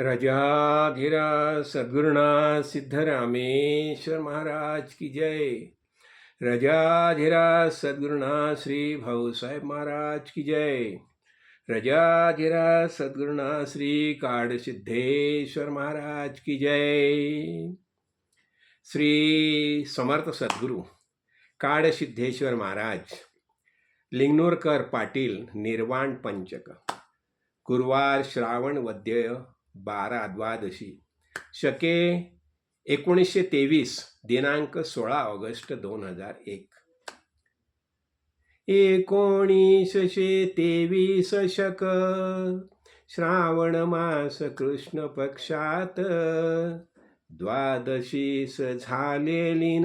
रजाधिराज सद्गुरुनाथ सिद्धरामेश्वर महाराज की जय। रजाधिरा सद्गुरुनाथ श्री भाऊ साहेब महाराज की जय। रजाधिराज सद्गुरुनाथ श्री काड़ सिद्धेश्वर महाराज की जय। श्री समर्थ सद्गुरू काडसिद्धेश्वर महाराज, लिंगनोरकर पाटील, निर्वाण पंचक, गुरुवार श्रावण वद्य बारा द्वादशी. शके एकोणीसशे तेवीस दिनांक सोळा ऑगस्ट दोन हजार एक. एकोणीसशे तेवीस शक श्रावण मास कृष्ण पक्षात. द्वादशीस झालेलीन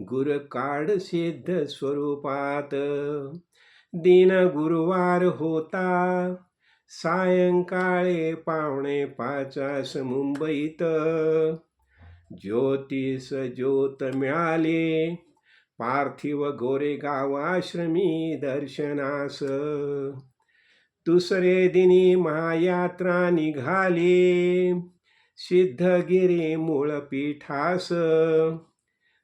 गुर काड सिद्ध स्वरूपात. दिन गुरुवार होता सायंकाळे पावणे पाचास मुंबईत. ज्योतिष ज्योत मिळाले. पार्थिव गोरेगाव आश्रमी दर्शनास. दुसरे दिनी महायात्रा निघाली. सिद्धगिरी मूळ पीठास.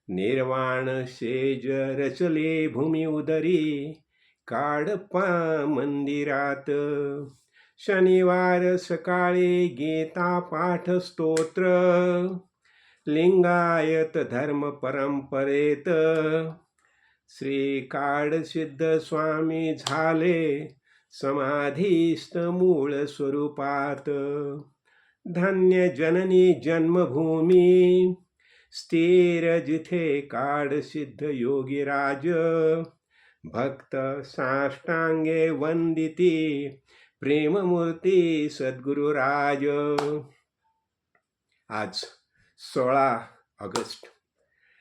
निर्वाण शेज रचले भूमी उदरी काडपा मंदिरात. शनिवार सकाळी गीता पाठ स्तोत्र लिंगायत धर्म परंपरेत. श्री काडसिद्ध स्वामी झाले समाधीस्त मूळ स्वरूपात. धन्य जननी जन्मभूमी स्थिर जिथे काडसिद्ध योगीराज भक्त साष्टांगे वंदिती प्रेममूर्ती सद्गुरुराज. आज सोळा ऑगस्ट.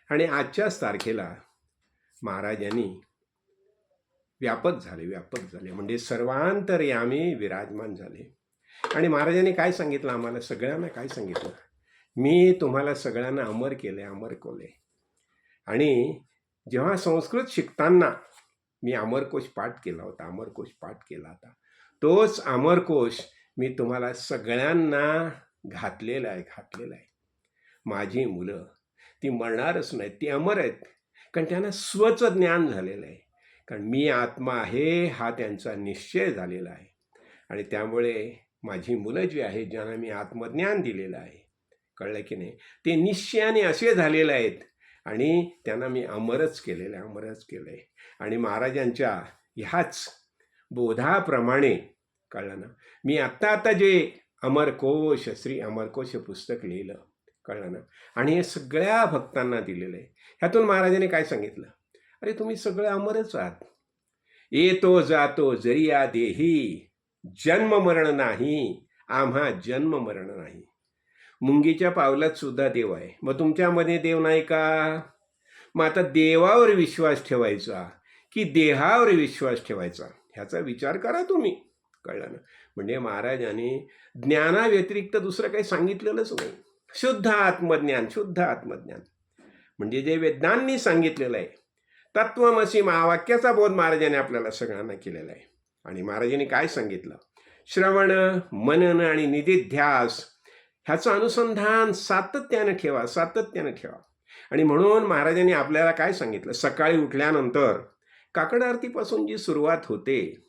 आणि आजच्याच तारखेला महाराजांनी व्यापक झाले व्यापक झाले. म्हणजे सर्वांतरयामी विराजमान झाले. आणि महाराजांनी काय सांगितलं आम्हाला? सगळ्यांना काय सांगितलं? मी तुम्हाला सगळ्यांना अमर केले अमर कोले. आणि जेव्हा संस्कृत शिकताना मी अमरकोश पाठ केला होता अमरकोश पाठ केला होता तोच अमरकोश मी तुम्हाला सगळ्यांना घातलेला आहे घातलेला आहे. माझी मुलं ती मरणारच नाहीत ती अमर आहेत. कारण त्यांना स्वच ज्ञान झालेलं आहे. कारण मी आत्मा आहे हा त्यांचा निश्चय झालेला आहे. आणि त्यामुळे माझी मुलं जी आहेत ज्यांना मी आत्मज्ञान दिलेलं आहे कळलं की नाही? ते निश्चयाने असे झालेले आहेत. आणि त्यांना मी अमरच केलेलं आहे अमरच केलं आहे आणि महाराजांच्या ह्याच बोधाप्रमाणे कळलं ना. मी आत्ता आता जे अमरकोश श्री अमरकोश पुस्तक लिहिलं कळलं ना. आणि हे सगळ्या भक्तांना दिलेलं आहे. ह्यातून महाराजांनी काय सांगितलं? अरे तुम्ही सगळं अमरच आहात. येतो जातो जरिया देही जन्म मरण नाही आम्हा जन्म मरण नाही. मुंगीच्या पावलात सुद्धा देव आहे. मग तुमच्यामध्ये देव नाही का? मग आता देवावर विश्वास ठेवायचा की देहावर विश्वास ठेवायचा? ह्याचा विचार करा तुम्ही. कळलं ना? म्हणजे महाराजांनी ज्ञानाव्यतिरिक्त दुसरं काही सांगितलेलंच नाही. शुद्ध आत्मज्ञान शुद्ध आत्मज्ञान. म्हणजे जे वेदांनी सांगितलेलं आहे तत्वमसी महावाक्याचा बोध महाराजांनी आपल्याला सगळ्यांना केलेला आहे. आणि महाराजांनी काय सांगितलं? श्रवण मनन आणि निधिध्यास ह्याचं अनुसंधान सातत्यानं ठेवा सातत्यानं ठेवा. आणि म्हणून महाराजांनी आपल्याला काय सांगितलं? सकाळी उठल्यानंतर काकड आरतीपासून जी सुरुवात होते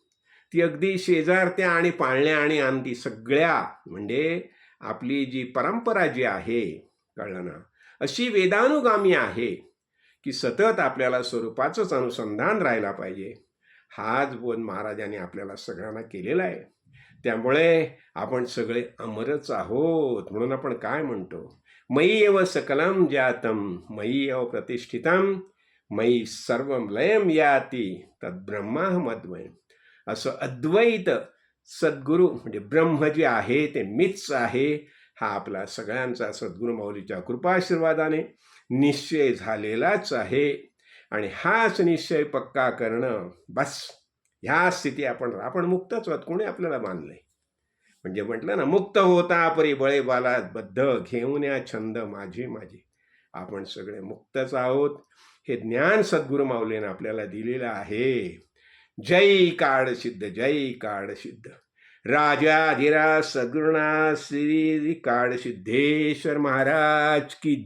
ती अगदी शेजारत्या आणि पाळण्या आणि आणती सगळ्या म्हणजे आपली जी परंपरा जी आहे कळलं ना? अशी वेदानुगामी आहे की सतत आपल्याला स्वरूपाचंच अनुसंधान राहायला पाहिजे. हाच बोध महाराजांनी आपल्याला सगळ्यांना केलेला आहे. त्यामुळे आपण सगळे अमरच आहोत म्हणून आपण काय म्हणतो? मयी एव सकलम जातम मयी एव प्रतिष्ठितम मयी सर्व लयम याती तद्ब्रह्माहमद्वयम असं अद्वैत सद्गुरू म्हणजे ब्रह्म जे आहे ते मीच आहे हा आपला सगळ्यांचा सद्गुरू माऊलीच्या कृपाशीर्वादाने निश्चय झालेलाच आहे आणि हाच निश्चय पक्का करणं बस ह्या स्थिती आपण आपण मुक्तच आहोत कोणी आपल्याला मानलंय? म्हणजे म्हटलं ना मुक्त होता परी बळे बद्ध घेऊन या छंद माझे माझे. आपण सगळे मुक्तच आहोत. हे ज्ञान सद्गुरू माऊलीनं आपल्याला दिलेलं आहे. जय काळ सिद्ध जय काळ सिद्ध. राजा धीराज सद्गुरुनाथ श्री काळ सिद्धेश्वर महाराज की जय.